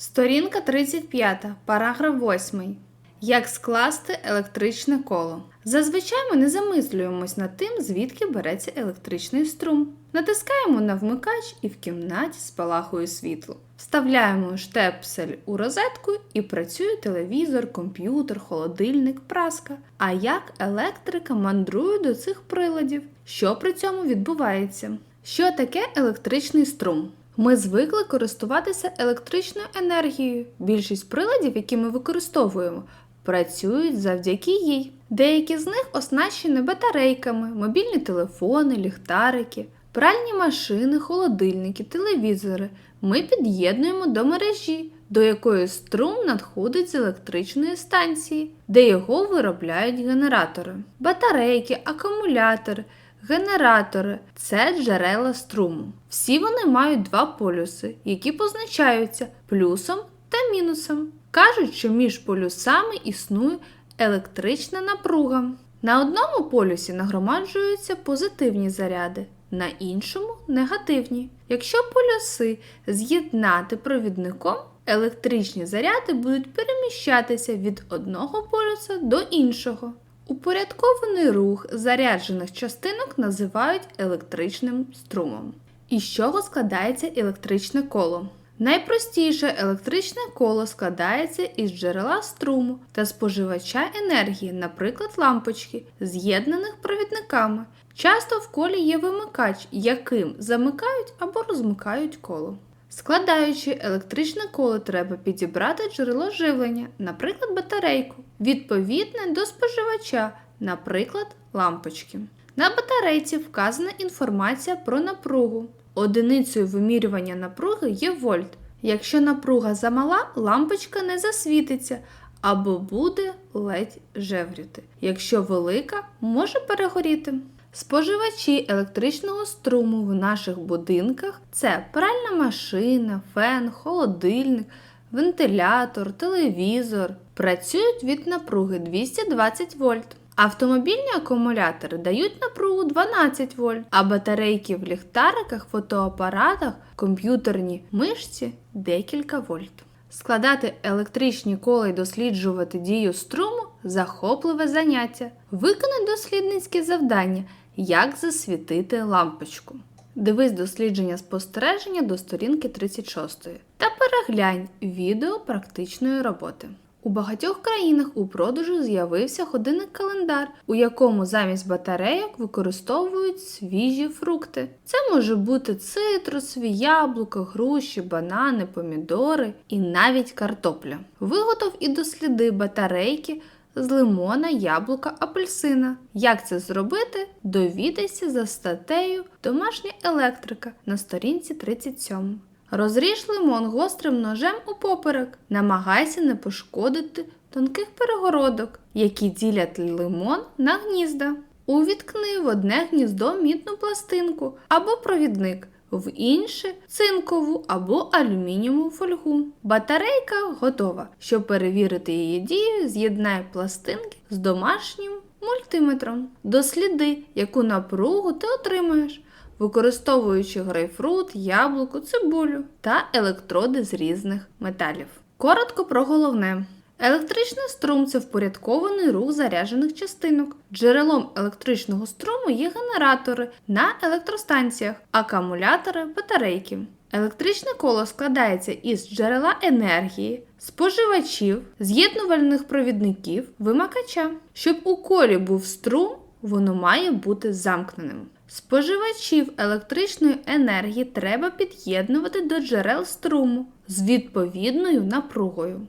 Сторінка 35, параграф 8. Як скласти електричне коло? Зазвичай ми не замислюємось над тим, звідки береться електричний струм. Натискаємо на вмикач і в кімнаті спалахує світло. Вставляємо штепсель у розетку і працює телевізор, комп'ютер, холодильник, праска. А як електрика мандрує до цих приладів? Що при цьому відбувається? Що таке електричний струм? Ми звикли користуватися електричною енергією. Більшість приладів, які ми використовуємо, працюють завдяки їй. Деякі з них оснащені батарейками, мобільні телефони, ліхтарики, пральні машини, холодильники, телевізори. Ми під'єднуємо до мережі, до якої струм надходить з електричної станції, де його виробляють генератори. Батарейки, акумулятори, Генератори це джерела струму. Всі вони мають два полюси, які позначаються плюсом та мінусом. Кажуть, що між полюсами існує електрична напруга. На одному полюсі нагромаджуються позитивні заряди, на іншому негативні. Якщо полюси з'єднати провідником, електричні заряди будуть переміщатися від одного полюса до іншого. Упорядкований рух заряджених частинок називають електричним струмом. Із чого складається електричне коло? Найпростіше електричне коло складається із джерела струму та споживача енергії, наприклад, лампочки, з'єднаних провідниками. Часто в колі є вимикач, яким замикають або розмикають коло. Складаючи електричне коло, треба підібрати джерело живлення, наприклад, батарейку, відповідне до споживача, наприклад, лампочки. На батарейці вказана інформація про напругу. Одиницею вимірювання напруги є вольт. Якщо напруга замала, лампочка не засвітиться або буде ледь жевріти. Якщо велика, може перегоріти. Споживачі електричного струму в наших будинках це пральна машина, фен, холодильник, вентилятор, телевізор. Працюють від напруги 220 вольт. Автомобільні акумулятори дають напругу 12 вольт, а батарейки в ліхтариках, фотоапаратах, комп'ютерні мишці декілька вольт. Складати електричні кола і досліджувати дію струму захопливе заняття. Виконай дослідницьке завдання, як засвітити лампочку. Дивись дослідження спостереження до сторінки 36 та переглянь відео практичної роботи. У багатьох країнах у продажу з'явився годинник календар, у якому замість батарейок використовують свіжі фрукти. Це може бути цитрусові, яблука, груші, банани, помідори і навіть картопля. Виготов і досліди батарейки з лимона, яблука, апельсина. Як це зробити? Довідайся за статтею Домашня електрика на сторінці 37. Розріж лимон гострим ножем у поперек. Намагайся не пошкодити тонких перегородок, які ділять лимон на гнізда. Увіткни в одне гніздо мідну пластинку або провідник, в інше цинкову або алюмінієву фольгу. Батарейка готова. Щоб перевірити її дію, з'єднай пластинки з домашнім мультиметром. Досліди, яку напругу ти отримаєш використовуючи грейпфрут, яблуко, цибулю та електроди з різних металів. Коротко про головне. Електричний струм це впорядкований рух заряджених частинок. Джерелом електричного струму є генератори на електростанціях, акумулятори, батарейки. Електричне коло складається із джерела енергії, споживачів, з'єднувальних провідників, вимикача. Щоб у колі був струм, воно має бути замкненим. Споживачів електричної енергії треба під'єднувати до джерел струму з відповідною напругою.